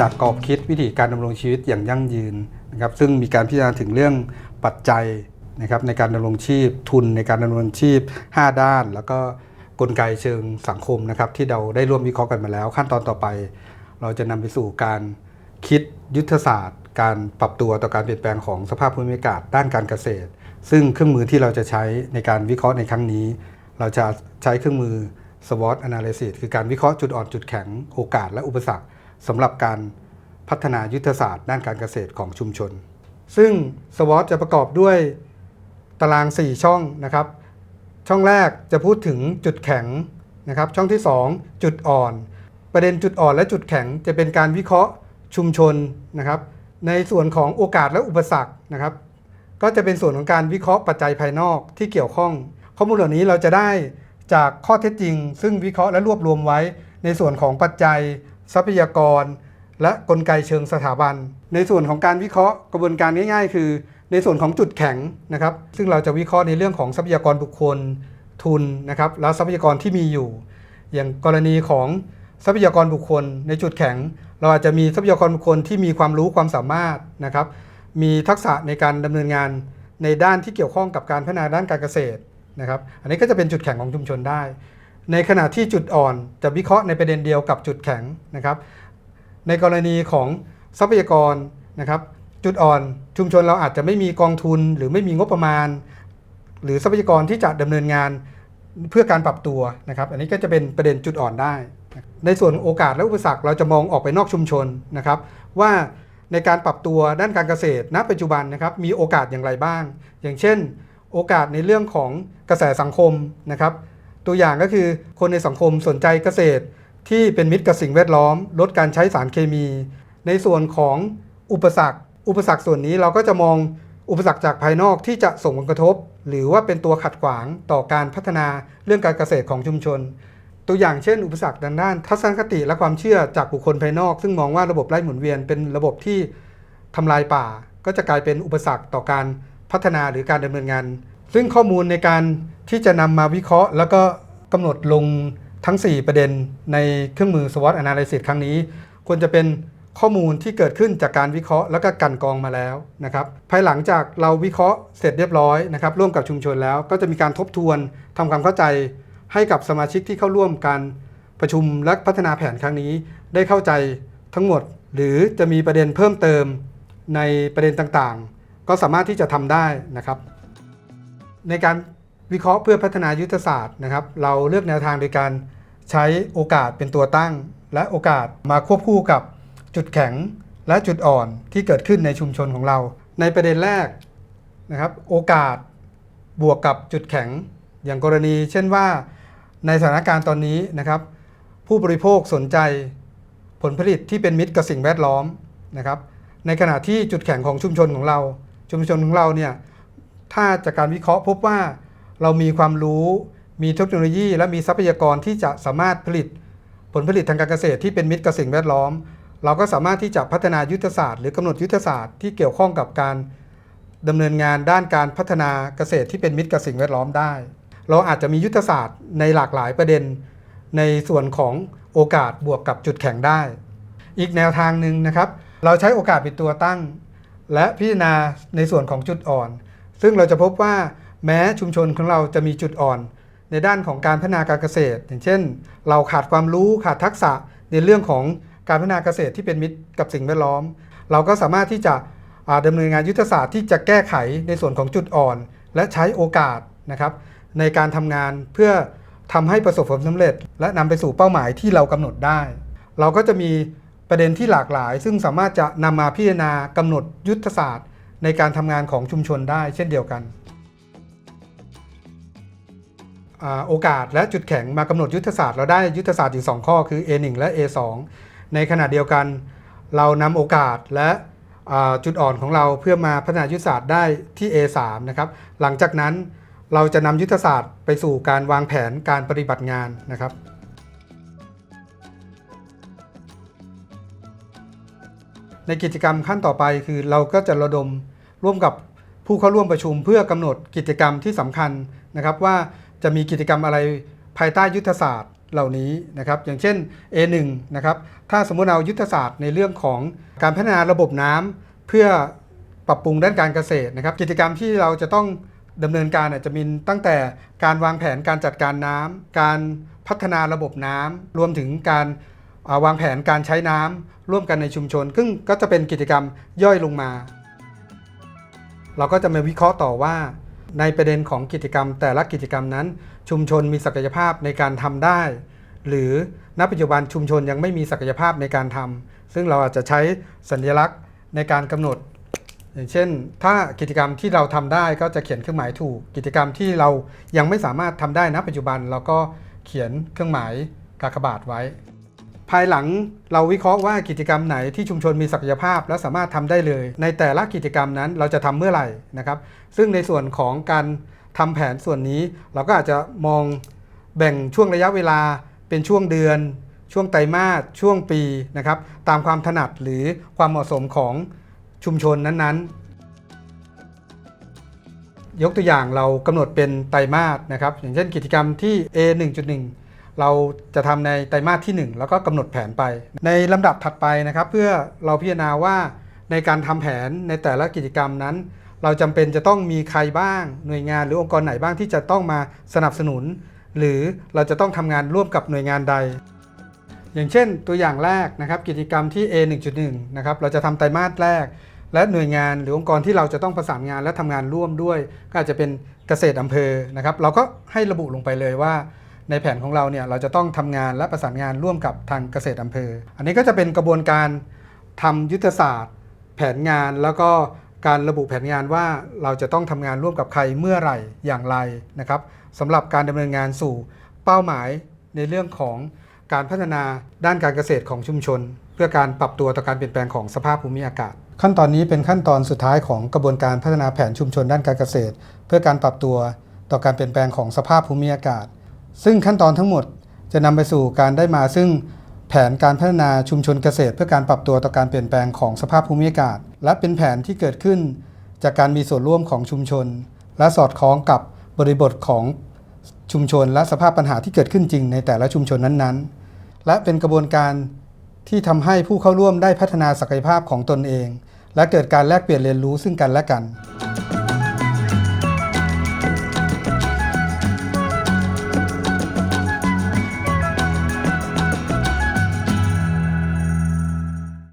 จากกรอบคิดวิธีการดำรงชีวิตอย่างยั่งยืนนะครับซึ่งมีการพิจารณาถึงเรื่องปัจจัยนะครับในการดำรงชีพทุนในการดำรงชีพ 5 ด้าน แล้วก็กลไกเชิงสังคมนะครับที่เราได้ร่วมวิเคราะห์กันมาแล้ว ขั้นตอนต่อไป เราจะนำไปสู่การคิดยุทธศาสตร์ การปรับตัวต่อการเปลี่ยนแปลงของสภาพภูมิอากาศด้านการเกษตร ซึ่งเครื่องมือที่เราจะใช้ในการวิเคราะห์ในครั้งนี้ เราจะใช้เครื่องมือ SWOT analysis คือการวิเคราะห์จุดอ่อนจุดแข็งโอกาสและอุปสรรค สำหรับการพัฒนายุทธศาสตร์ด้านการเกษตรของชุมชน ซึ่ง SWOT จะประกอบด้วยตาราง 4 ช่องนะครับ ช่องแรกจะพูดถึงจุดแข็งนะครับ ช่องที่ 2 จุดอ่อน ประเด็นจุดอ่อนและจุดแข็งจะเป็นการวิเคราะห์ชุมชนนะครับ ในส่วนของโอกาสและอุปสรรคนะครับ ก็จะเป็นส่วนของการวิเคราะห์ปัจจัยภายนอกที่เกี่ยวข้อง ข้อมูลเหล่านี้เราจะได้จากข้อเท็จจริง ซึ่งวิเคราะห์และรวบรวมไว้ในส่วนของปัจจัย ทรัพยากร และกลไกเชิงสถาบัน ในส่วนของการวิเคราะห์กระบวนการง่าย ๆ คือ ในส่วนของจุดแข็งนะครับ ซึ่งเราจะวิเคราะห์ในเรื่องของทรัพยากรบุคคลทุนนะครับและทรัพยากรที่มีอยู่ อย่างกรณีของทรัพยากรบุคคล ในจุดแข็ง เราอาจจะมีทรัพยากรบุคคลที่มีความรู้ความสามารถนะครับมีทักษะในการดำเนินงานในด้านที่เกี่ยวข้องกับการพัฒนาด้านการเกษตรนะครับ อันนี้ก็จะเป็นจุดแข็งของชุมชนได้ ในขณะที่จุดอ่อนจะวิเคราะห์ในประเด็นเดียวกับจุดแข็งนะครับ ในกรณีของทรัพยากรนะครับ จุดอ่อนชุมชนเราอาจจะไม่มีกองทุน หรือไม่มีงบประมาณ หรือทรัพยากรที่จะดำเนินงานเพื่อการปรับตัวนะครับ อันนี้ก็จะเป็นประเด็นจุดอ่อนได้ ในส่วนโอกาสและอุปสรรคเราจะมองออกไปนอกชุมชนนะครับ ว่าในการปรับตัวด้านการเกษตรณปัจจุบันนะครับมีโอกาสอย่างไรบ้าง อย่างเช่น โอกาสในเรื่องของกระแสสังคมนะครับ ตัวอย่างก็คือคนในสังคมสนใจเกษตร ที่เป็นมิตรกับสิ่งแวดล้อม ลดการใช้สารเคมี ในส่วนของอุปสรรค อุปสรรคส่วนนี้เราก็จะมองอุปสรรคจากภายนอกที่จะส่งผลกระทบ หรือว่าเป็นตัวขัดขวางต่อการพัฒนาเรื่องการเกษตรของชุมชน ตัวอย่างเช่น อุปสรรคด้านด้าน ทัศนคติและความเชื่อจากบุคคลภายนอก ซึ่งมองว่าระบบไร่หมุนเวียนเป็นระบบที่ทำลายป่า ก็จะกลายเป็นอุปสรรคต่อการพัฒนาหรือการดำเนินงาน ซึ่งข้อมูลในการ ที่จะนำมาวิเคราะห์ แล้วก็กำหนดลงทั้ง 4 ประเด็นในเครื่องมือ SWOT analysis ครั้งนี้ ควรจะเป็นข้อมูลที่เกิดขึ้นจากการวิเคราะห์แล้วก็กันกองมาแล้วนะครับภายหลังจากเราวิเคราะห์เสร็จเรียบร้อยนะครับร่วมกับชุมชนแล้วก็จะมีการทบทวนทำความเข้าใจ ให้กับสมาชิกที่เข้าร่วมการประชุมและพัฒนาแผนครั้งนี้ ได้เข้าใจทั้งหมด หรือจะมีประเด็นเพิ่มเติมในประเด็นต่างๆ ก็สามารถที่จะทำได้นะครับ ในการ วิเคราะห์เพื่อพัฒนายุทธศาสตร์นะครับ เราเลือกแนวทางโดยการใช้โอกาสเป็นตัวตั้ง และโอกาสมาควบคู่กับจุดแข็งและจุดอ่อนที่เกิดขึ้นในชุมชนของเรา ในประเด็นแรกนะครับ โอกาสบวกกับจุดแข็ง อย่างกรณี เช่นว่าในสถานการณ์ตอนนี้นะครับ ผู้บริโภคสนใจผลผลิตที่เป็นมิตรกับสิ่งแวดล้อมนะครับ ในขณะที่จุดแข็งของชุมชนของเรา ชุมชนของเราเนี่ยถ้าจากการวิเคราะห์พบว่า เรามีความรู้ มีเทคโนโลยี และมีทรัพยากรที่จะสามารถผลิตผลผลิตทางการเกษตรที่เป็นมิตรกับสิ่งแวดล้อม เราก็สามารถที่จะพัฒนายุทธศาสตร์หรือกำหนดยุทธศาสตร์ที่เกี่ยวข้องกับการดำเนินงานด้านการพัฒนาเกษตรที่เป็นมิตรกับสิ่งแวดล้อมได้ เราอาจจะมียุทธศาสตร์ในหลากหลายประเด็น ในส่วนของโอกาสบวกกับจุดแข็งได้ อีกแนวทางหนึ่งนะครับ เราใช้โอกาสเป็นตัวตั้ง และพิจารณาในส่วนของจุดอ่อน ซึ่งเราจะพบว่า แม้ชุมชนของเราจะมีจุดอ่อน ในด้านของการพัฒนาการเกษตร อย่างเช่น เราขาดความรู้ขาดทักษะในเรื่องของการพัฒนาเกษตรที่เป็นมิตรกับสิ่งแวดล้อม เราก็สามารถที่จะอ่าดำเนินงานยุทธศาสตร์ที่จะแก้ไขในส่วนของจุดอ่อน และใช้โอกาสนะครับ ในการทำงานเพื่อทำให้ประสบผลสำเร็จ และนำไปสู่เป้าหมายที่เรากำหนดได้ เราก็จะมีประเด็นที่หลากหลาย ซึ่งสามารถจะนำมาพิจารณากำหนดยุทธศาสตร์ ในการทำงานของชุมชนได้เช่นเดียวกัน โอกาสและจุดแข็งมากำหนดยุทธศาสตร์เราได้ยุทธศาสตร์อยู่ 2 ข้อคือ A1 และ A2 ในขณะเดียวกันเรานำโอกาสและจุดอ่อนของเราเพื่อมาพัฒนายุทธศาสตร์ได้ที่ A3 นะครับหลังจากนั้นเราจะนำยุทธศาสตร์ไปสู่การวางแผนการปฏิบัติงานนะครับในกิจกรรมขั้นต่อไปคือเราก็จะระดมร่วมกับผู้เข้าร่วมประชุมเพื่อกำหนดกิจกรรมที่สำคัญนะครับว่า จะมีกิจกรรมอะไรภายใต้ยุทธศาสตร์เหล่านี้นะครับ อย่างเช่น A1 นะครับถ้าสมมติเอายุทธศาสตร์ในเรื่องของการพัฒนาระบบน้ำเพื่อปรับปรุงด้านการเกษตรนะครับ กิจกรรมที่เราจะต้องดำเนินการอาจจะมีตั้งแต่การวางแผนการจัดการน้ำการพัฒนาระบบน้ำรวมถึงการวางแผนการใช้น้ำร่วมกันในชุมชน ซึ่งก็จะเป็นกิจกรรมย่อยลงมา เราก็จะมาวิเคราะห์ต่อว่า ในประเด็นของกิจกรรม แต่ละกิจกรรมนั้น ชุมชนมีศักยภาพในการทำได้ หรือณปัจจุบันชุมชนยังไม่มีศักยภาพในการทำซึ่งเราอาจจะใช้สัญลักษณ์ในการกำหนด อย่างเช่น ถ้ากิจกรรมที่เราทำได้ก็จะเขียนเครื่องหมายถูก กิจกรรมที่เรายังไม่สามารถทำได้ณปัจจุบันเราก็เขียนเครื่องหมายกากบาทไว้ายหลังเราวิเคราะห์ว่ากิจกรรมไหนที่ชุมชนมีศักยภาพ และสามารถทำได้เลย ในแต่ละกิจกรรมนั้นเราจะทำเมื่อไหร่นะครับ ซึ่งในส่วนของการทำแผนส่วนนี้ เราก็อาจจะมองแบ่งช่วงระยะเวลาเป็นช่วงเดือน ช่วงไตรมาสช่วงปีนะครับ ตามความถนัดหรือความเหมาะสมของชุมชนนั้นๆ ยกตัวอย่างเรากำหนดเป็นไตรมาสนะครับ อย่างเช่นกิจกรรมที่ A 1.1 เราจะทำในไตรมาสที่ 1 แล้วก็กำหนดแผนไป ในลำดับถัดไปนะครับ เพื่อเราพิจารณาว่าในการทำแผนในแต่ละกิจกรรมนั้น เราจำเป็นจะต้องมีใครบ้าง หน่วยงานหรือองค์กรไหนบ้างที่จะต้องมาสนับสนุน หรือเราจะต้องทำงานร่วมกับหน่วยงานใด อย่างเช่น ตัวอย่างแรกนะครับ กิจกรรมที่ A 1.1นะครับเราจะทำไตรมาสแรก และหน่วยงานหรือองค์กรที่เราจะต้องประสานงานและทำงานร่วมด้วย ก็อาจจะเป็นเกษตรอำเภอนะครับ เราก็ให้ระบุลงไปเลยว่า ในแผนของเราเนี่ยเราจะต้องทำงานและประสานงานร่วมกับทางเกษตรอำเภอ อันนี้ก็จะเป็นกระบวนการทำยุทธศาสตร์ แผนงานแล้วก็การระบุแผนงานว่าเราจะต้องทำงานร่วมกับใครเมื่อไหร่อย่างไรนะครับสำหรับการดำเนินงานสู่เป้าหมายในเรื่องของการพัฒนาด้านการเกษตรของชุมชน เพื่อการปรับตัวต่อการเปลี่ยนแปลงของสภาพภูมิอากาศ ขั้นตอนนี้เป็นขั้นตอนสุดท้ายของกระบวนการพัฒนาแผนชุมชนด้านการเกษตร เพื่อการปรับตัวต่อการเปลี่ยนแปลงของสภาพภูมิอากาศ ซึ่งขั้นตอนทั้งหมดจะนำไปสู่การได้มาซึ่งแผนการพัฒนาชุมชนเกษตร เพื่อการปรับตัวต่อการเปลี่ยนแปลงของสภาพภูมิอากาศ และเป็นแผนที่เกิดขึ้น จากการมีส่วนร่วมของชุมชน และสอดคล้องกับบริบทของชุมชน และสภาพปัญหาที่เกิดขึ้นจริงในแต่ละชุมชนนั้นๆ และเป็นกระบวนการที่ทำให้ผู้เข้าร่วมได้พัฒนาศักยภาพของตนเอง และเกิดการแลกเปลี่ยนเรียนรู้ซึ่งกันและกัน